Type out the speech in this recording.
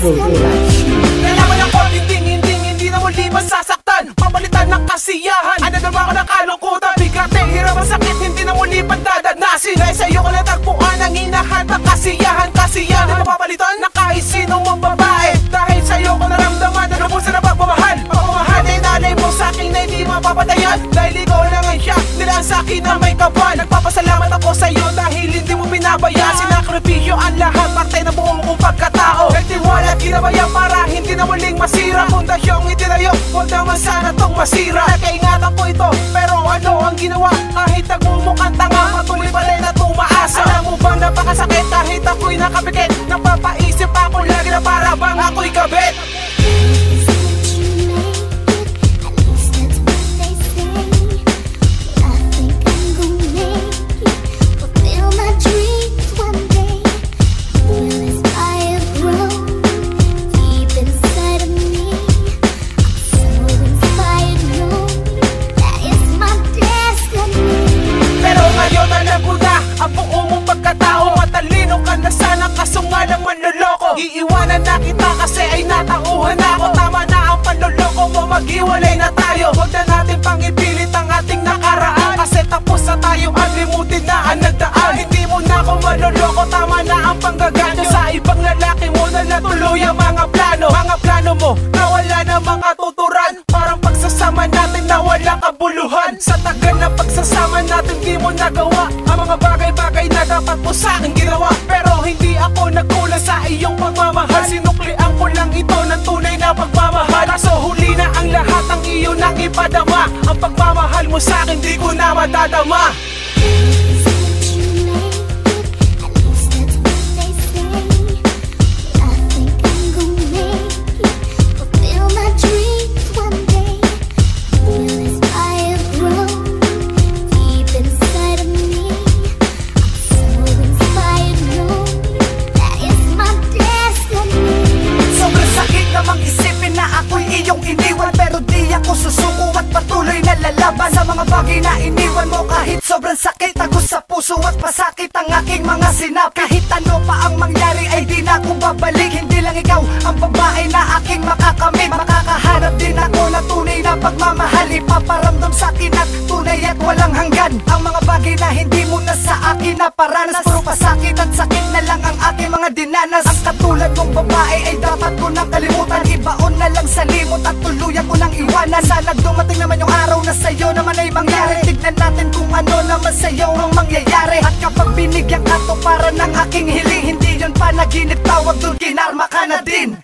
Is my destiny. Nalaman ako, hindi, na muli masasaktan. Papalitan ng kasiyahan. Ano na ba ako ng kalungkutan. Bigate, hirap ang sakit, hindi na muli pandadanasin Dahil sa'yo ko natagpuan ang hinahanap Kasiyahan, kasiyahan. Na papalitan na kahit sino mong babae. Dahil sa'yo ko naramdaman na lubusan na pagmamahal. Pagmamahal ay nanay mo sa'kin na hindi mapapatayan. Dahil ikaw lang ang siya, nila sa'kin na may kabal Nagpapasalamat ako sa'yo dahil hindi mo binabayan Sinakripisyo ang lahat, parte ng buong kong pagkatao Nagtiwala at ginabayan para hindi na muling masira. Pundasyong itinayo, huwag naman sana tong masira. Nakaingatan ko ito, pero ano ang ginawa? Kahit nagmumukhang tanga, patuloy pa rin at umaasa Alam mo bang napakasakit kahit ako'y nakapikit Napapaisip ako lagi na para bang ako'y kabit manloloko. Iiwanan na kita kasi ay natauhan na ako. Tama na ang panloloko mo maghiwalay na tayo. Huwag na natin pang ipilit ang ating nakaraan. Kasi tapos na tayo at limutin na ang nagdaan. Hindi mo na ako maloloko Tama na ang panggaganyo. Sa ibang lalaki mo na natuloy ang mga plano. Mga plano mo na wala na mga tuturan Parang pagsasama natin na walang kabuluhan. Sa tagal na pagsasama natin di mo nagawa Ang mga bagay-bagay mo sa akin di ko na madadama puso at pasakit ang aking mga sinap Kahit ano pa ang mangyari ay di na ako babalik. Hindi lang ikaw ang babae na aking makakamit. Makakahanap din ako na tunay na pagmamahal. Ipaparamdam sa akin at tunay at walang hanggan. Ang mga bagay na hindi mo na sa akin naparanas. Puro pasakit at sakit na lang ang aking mga dinanas. Ang katulad kong babae ay dapat ko nang kalimutan. Ibaon na lang sa limot at tuluyan ko nang iwanan. Sana dumating naman yung araw na sa'yo naman binigyan ka to para ng aking hiling Hindi yun panaginip tawag dun kinarma ka na din